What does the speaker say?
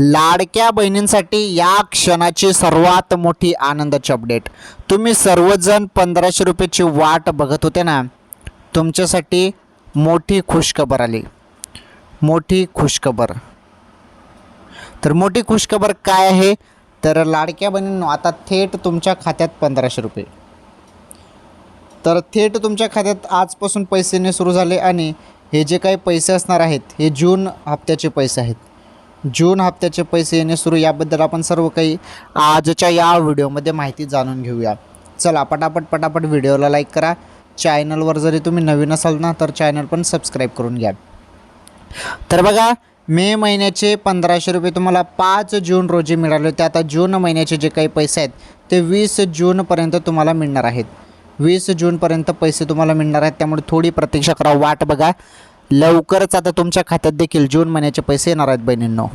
लाडक्या बहिणींसाठी या क्षणाची सर्वात मोठी आनंदाची अपडेट तुम्ही सर्वजण पंधराशे रुपयाची वाट बघत होते ना? तुमच्यासाठी मोठी खुशखबर आली. मोठी खुशखबर. तर मोठी खुशखबर काय आहे? तर लाडक्या बहिणींनो आता थेट तुमच्या खात्यात पंधराशे रुपये. तर थेट तुमच्या खात्यात आजपासून पैसे सुरू झाले आणि हे जे काही पैसे असणार आहेत हे जून हप्त्याचे पैसे आहेत. जून हप्त्याचे पैसे येणे सुरू याबद्दल आपण सर्व काही आजच्या या व्हिडिओमध्ये माहिती जाणून घेऊया. चला पटापट पटापट व्हिडिओला लाईक करा. चॅनलवर जरी तुम्ही नवीन असाल ना तर चॅनल पण सबस्क्राईब करून घ्या. तर बघा मे महिन्याचे पंधराशे रुपये तुम्हाला पाच जून रोजी मिळाले होते. आता जून महिन्याचे जे काही पैसे आहेत ते वीस जूनपर्यंत तुम्हाला मिळणार आहेत. वीस जूनपर्यंत पैसे तुम्हाला मिळणार आहेत. त्यामुळे थोडी प्रतीक्षा करा. वाट बघा. लवकरच आता तुमच्या खात्यात देखील जून महिन्याचे पैसे येणार आहेत बहिणींनो.